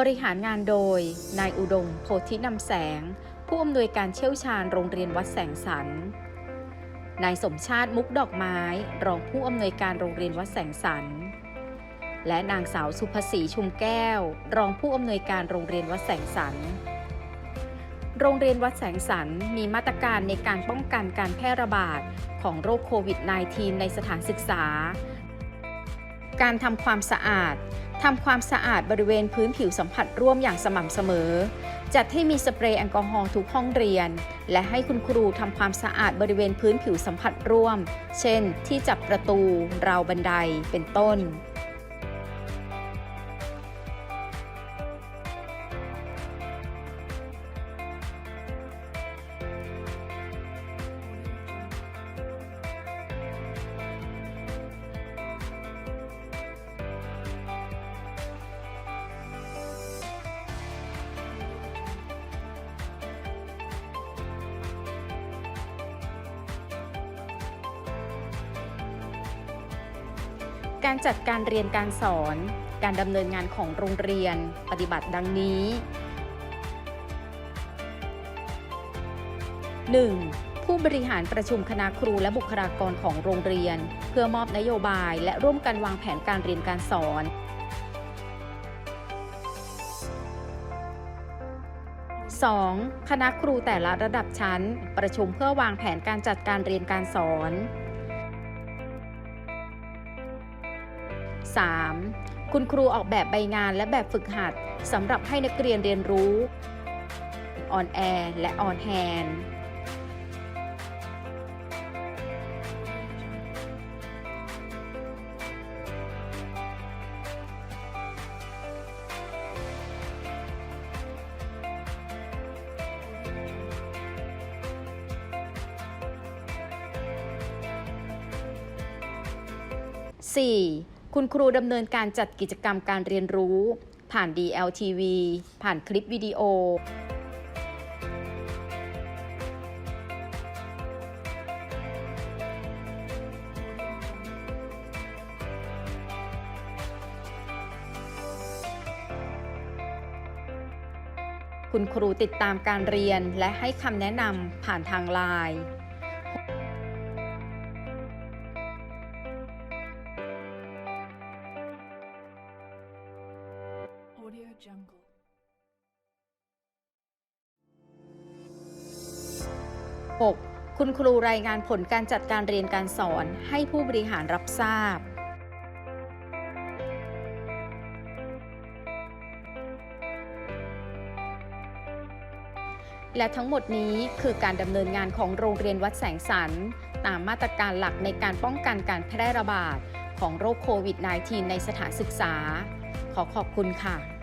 บริหารงานโดย นายอุดม โพธินำแสง ผู้อำนวยการเชี่ยวชาญโรงเรียนวัดแสงสรรนายสมชาติมุกดอกไม้ รองผู้อำนวยการโรงเรียนวัดแสงสรรและนางสาวสุภศรีชุมแก้ว รองผู้อำนวยการโรงเรียนวัดแสงสรรโรงเรียนวัดแสงสรรมีมาตรการในการป้องกันการแพร่ระบาดของโรคโควิด -19 ในสถานศึกษา การทำความสะอาดทำความสะอาดบริเวณพื้นผิวสัมผัสร่วมอย่างสม่ำเสมอ จัดให้มีสเปรย์แอลกอฮอล์ทุกห้องเรียน และให้คุณครูทำความสะอาดบริเวณพื้นผิวสัมผัสร่วม เช่น ที่จับประตู ราวบันได เป็นต้น การจัดการเรียนการสอน การดำเนินงานของโรงเรียน ปฏิบัติดังนี้ 1. ผู้บริหารประชุมคณะครูและบุคลากรของโรงเรียน เพื่อมอบนโยบายและร่วมกันวางแผนการเรียนการสอน 2. คณะครูแต่ละระดับชั้น ประชุมเพื่อวางแผนการจัดการเรียนการสอน 3. คุณครูออกแบบใบงานและแบบฝึกหัดสำหรับให้นักเรียนเรียนรู้ออนแอร์และออนแฮน 4. คุณครูดำเนินการจัดกิจกรรมการเรียนรู้ ผ่าน DLTV ผ่านคลิปวิดีโอ คุณครูติดตามการเรียนและให้คำแนะนำผ่านทางไลน์ 6. คุณครูรายงานผลการจัดการเรียนการสอนให้ผู้บริหารรับทราบ และทั้งหมดนี้คือการดำเนินงานของโรงเรียนวัดแสงสรรตามมาตรการหลักในการป้องกันการแพร่ระบาดของโรคโควิด -19 ในสถานศึกษา ขอขอบคุณค่ะ